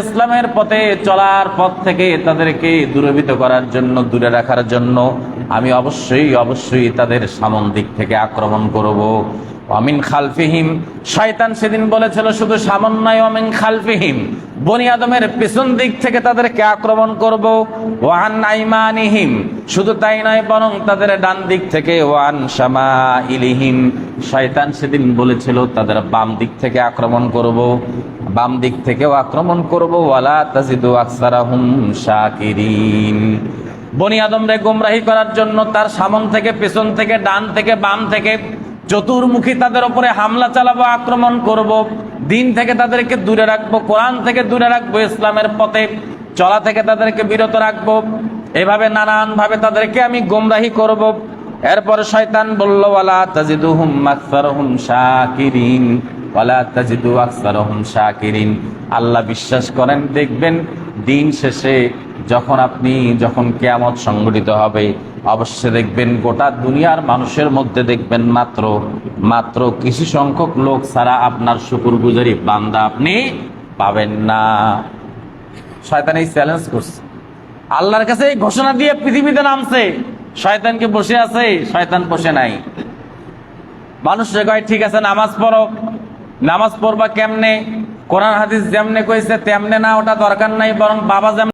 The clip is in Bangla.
ইসলামের পথে চলার পথ থেকে তাদেরকে দূরবিত করার জন্য দূরে রাখার জন্য আমি অবশ্যই অবশ্যই তাদের সামন দিক থেকে আক্রমণ করব। অমিন খালফিহিম, শয়তান সেদিন বলেছিল, শুধু সামান্যয় অমিন খালফিহিম। বনি আদমের পেছন দিক থেকে তাদেরকে আক্রমণ করব। ওয়ান আইমানিহিম, শুধু তাই নয়, বরং তাদের ডান দিক থেকে ওয়ান শামা ইলিহিম শয়তান সেদিন বলেছিল, তাদের বাম দিক থেকে আক্রমণ করব। বাম দিক থেকেও আক্রমণ করব। ওয়ালা তাজিদু আকসারাহুম শাকিরিন। বনি আদমরে গুমরাহি করার জন্য তার সামন থেকে, পেছন থেকে, ডান থেকে, বাম থেকে চতুর্মুখী তাদের উপরে হামলা চালাবো, আক্রমণ করব। দিন থেকে তাদেরকে দূরে রাখব, কোরআন থেকে দূরে রাখব, ইসলামের পথে চলা থেকে তাদেরকে বিরত রাখব। এভাবে নানান ভাবে তাদেরকে আমি গোমরাহি করব। এরপর শয়তান বলল, ওয়ালা তাজিদুহুম আকসারহুম শাকিরিন, ওয়ালা তাজিদু আকসারহুম শাকিরিন। আল্লাহ বিশ্বাস করেন, দেখবেন দিন শেষে যখন আপনি যখন কেয়ামত সংগঠিত হবে অবশ্যই দেখবেন গোটা দুনিয়ার মানুষের মধ্যে দেখবেন মাত্র মাত্র কিছু সংখ্যক লোক ছাড়া আপনার শুকুর গুজারি বান্দা আপনি পাবেন না। শয়তান এই চ্যালেঞ্জ করছে। আল্লাহর কাছে এই ঘোষণা দিয়ে পৃথিবীতে নামছে। শয়তানকে বসে আছে? শয়তান বসে নাই। মানুষ কয়, ঠিক আছে, নামাজ পড়ো। নামাজ পড়বা কেমনে? কোরআন হাদিস যেমনে কইছে, তেমনে না, ওটা দরকার নাই, বরং বাবা যেমন